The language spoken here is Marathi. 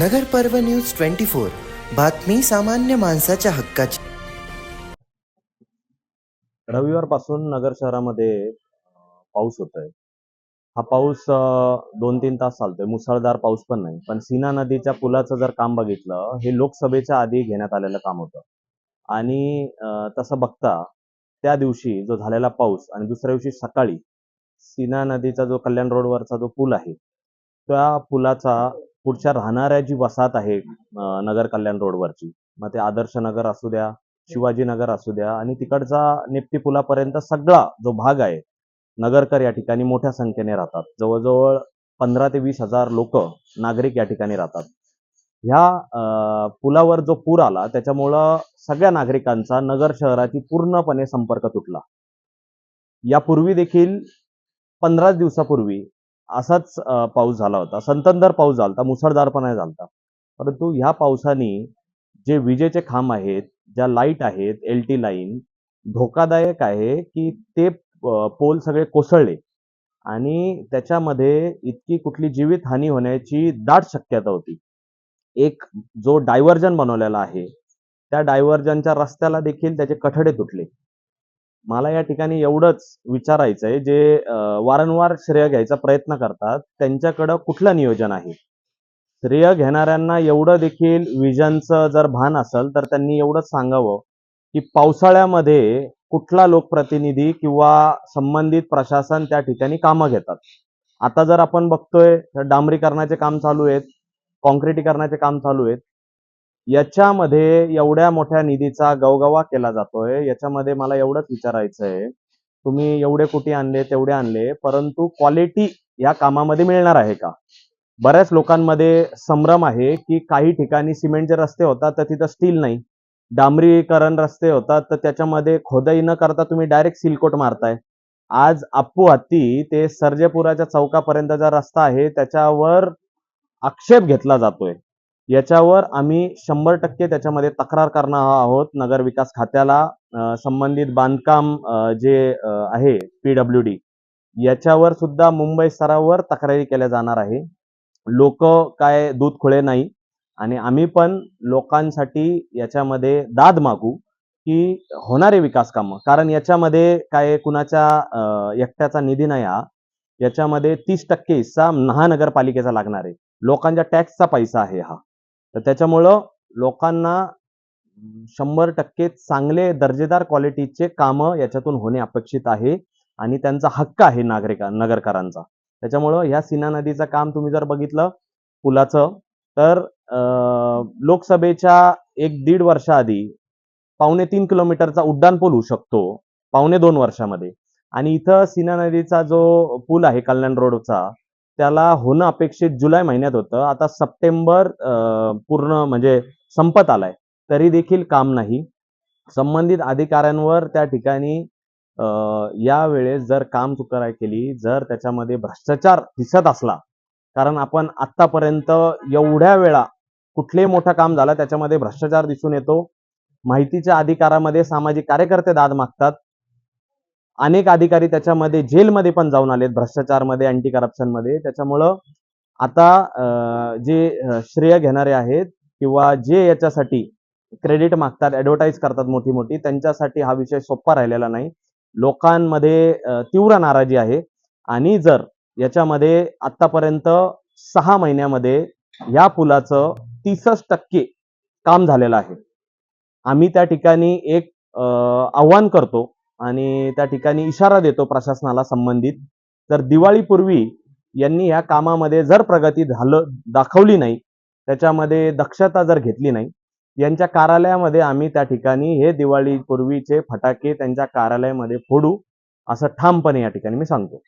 नगर पर्व न्यूज ट्वेंटी फोर. बातमी सामान्य माणसाच्या हक्काची. रविवारपासून नगर शहरामध्ये पाऊस पाऊस होतोय. हा पाऊस दोन तीन तास चालतोय. मुसळधार पाऊस पण नाही. पण सीना नदीच्या पुलाचं जर काम बघितलं हे लोकसभेच्या आधी घेण्यात आलेलं काम होतं. आणि तसं बघता त्या दिवशी जो झालेला पाऊस आणि दुसऱ्या दिवशी सकाळी सीना नदीचा जो कल्याण रोडवरचा जो पूल आहे त्या पुलाचा पुढच्या राहणाऱ्या जी वसाहत आहे नगर कल्याण रोडवरची मग ते आदर्श नगर असू द्या शिवाजीनगर असू द्या आणि तिकडचा निपटी पुलापर्यंत सगळा जो भाग आहे नगरकर या ठिकाणी मोठ्या संख्येने राहतात. जवळजवळ पंधरा ते वीस हजार लोक नागरिक या ठिकाणी राहतात. ह्या पुलावर जो पूर आला त्याच्यामुळं सगळ्या नागरिकांचा नगर शहराची पूर्णपणे संपर्क तुटला. यापूर्वी देखील पंधराच दिवसापूर्वी असाच पाऊस झाला होता. संततधार पाऊस झाला होता मुसळधारपणा झाला होता परंतु ह्या पावसाने जे विजेचे खांब आहेत ज्या लाइट आहेत एल टी लाईन धोकादायक आहे की ते पोल सगळे कोसळले. आणि त्याच्यामध्ये इतकी कुठली जीवित हानी होण्याची दाट शक्यता होती. एक जो डायव्हर्जन बनवलेला आहे त्या डायव्हर्जनच्या रस्त्याला देखील त्याचे कठडे तुटले. मला या ठिकाणी एवढंच विचारायचं आहे जे वारंवार श्रेय घ्यायचा प्रयत्न करतात त्यांच्याकडं कुठलं नियोजन आहे? श्रेय घेणाऱ्यांना एवढं देखील विजनचं जर भान असेल तर त्यांनी एवढंच सांगावं की पावसाळ्यामध्ये कुठला लोकप्रतिनिधी किंवा संबंधित प्रशासन त्या ठिकाणी कामं घेतात? आता जर आपण बघतोय तर डांबरीकरणाचे काम चालू आहेत कॉन्क्रिटीकरणाचे काम चालू आहेत. याच्यामध्ये एवढ्या मोठ्या निधीचा गवगवा केला जातोय. याच्यामध्ये मला एवढंच विचारायचं आहे तुम्ही एवढे कोटी आणले तेवढे आणले परंतु क्वालिटी या कामामध्ये मिळणार आहे का? बऱ्याच लोकांमध्ये संभ्रम आहे की काही ठिकाणी सिमेंटचे रस्ते होतात तर तिथं स्टील नाही. डांबरीकरण रस्ते होतात तर त्याच्यामध्ये खोदाई न करता तुम्ही डायरेक्ट सिलकोट मारताय. आज अप्पू हत्ती ते सर्जेपुराच्या चौकापर्यंतचा रस्ता आहे त्याच्यावर आक्षेप घेतला जातोय. याच्यावर आम्ही शंभर टक्के त्याच्यामध्ये तक्रार करणार आहोत नगर विकास खात्याला संबंधित बांधकाम जे आहे पीडब्ल्यू डी याच्यावर सुद्धा मुंबई स्तरावर तक्रारी केल्या जाणार आहे. लोक काय दूध खुळे नाही आणि आम्ही पण लोकांसाठी याच्यामध्ये दाद मागू की होणारे विकास कामं. कारण याच्यामध्ये काय कुणाच्या एकट्याचा निधी नाही हा. याच्यामध्ये तीस टक्के हिस्सा महानगरपालिकेचा लागणार आहे. लोकांच्या टॅक्सचा पैसा आहे हा. तर त्याच्यामुळं लोकांना शंभर टक्के चांगले दर्जेदार क्वालिटीचे कामं याच्यातून होणे अपेक्षित आहे आणि त्यांचा हक्क आहे नागरिका नगरकरांचा. त्याच्यामुळं ह्या सीना नदीचं काम तुम्ही जर बघितलं पुलाचं तर लोकसभेच्या एक दीड वर्षाआधी पावणे तीन किलोमीटरचा उड्डाण पूल होऊ शकतो पावणे दोन वर्षामध्ये. आणि इथं सीना नदीचा जो पूल आहे कल्याण रोडचा त्याला होणं अपेक्षित जुलै महिन्यात होतं. आता सप्टेंबर पूर्ण म्हणजे संपत आलाय. तरी देखील काम नाही. संबंधित अधिकाऱ्यांवर त्या ठिकाणी यावेळेस जर काम चुकाराय केली जर त्याच्यामध्ये भ्रष्टाचार दिसत असला कारण आपण आतापर्यंत एवढ्या वेळा कुठलेही मोठं काम झालं त्याच्यामध्ये भ्रष्टाचार दिसून येतो. माहितीच्या अधिकारामध्ये सामाजिक कार्यकर्ते दाद मागतात. अनेक अधिकारी त्याच्यामध्ये जेलमध्ये पण जाऊन आलेत भ्रष्टाचारमध्ये अँटी करप्शनमध्ये त्याच्यामुळं आता जे श्रेय घेणारे आहेत किंवा जे याच्यासाठी क्रेडिट मागतात ऍडव्हर्टाईज करतात मोठी मोठी त्यांच्यासाठी हा विषय सोपा राहिलेला नाही. लोकांमध्ये तीव्र नाराजी आहे. आणि जर याच्यामध्ये आतापर्यंत सहा महिन्यामध्ये या पुलाचं तीसच टक्के काम झालेलं आहे. आम्ही त्या ठिकाणी एक आव्हान करतो आणि त्या ठिकाणी इशारा देतो प्रशासनाला संबंधित. तर दिवाळीपूर्वी यांनी या कामामध्ये जर प्रगती झालं दाखवली नाही त्याच्यामध्ये दक्षता जर घेतली नाही यांच्या कार्यालयामध्ये आम्ही त्या ठिकाणी हे दिवाळीपूर्वीचे फटाके त्यांच्या कार्यालयामध्ये फोडू असं ठामपणे या ठिकाणी मी सांगतो.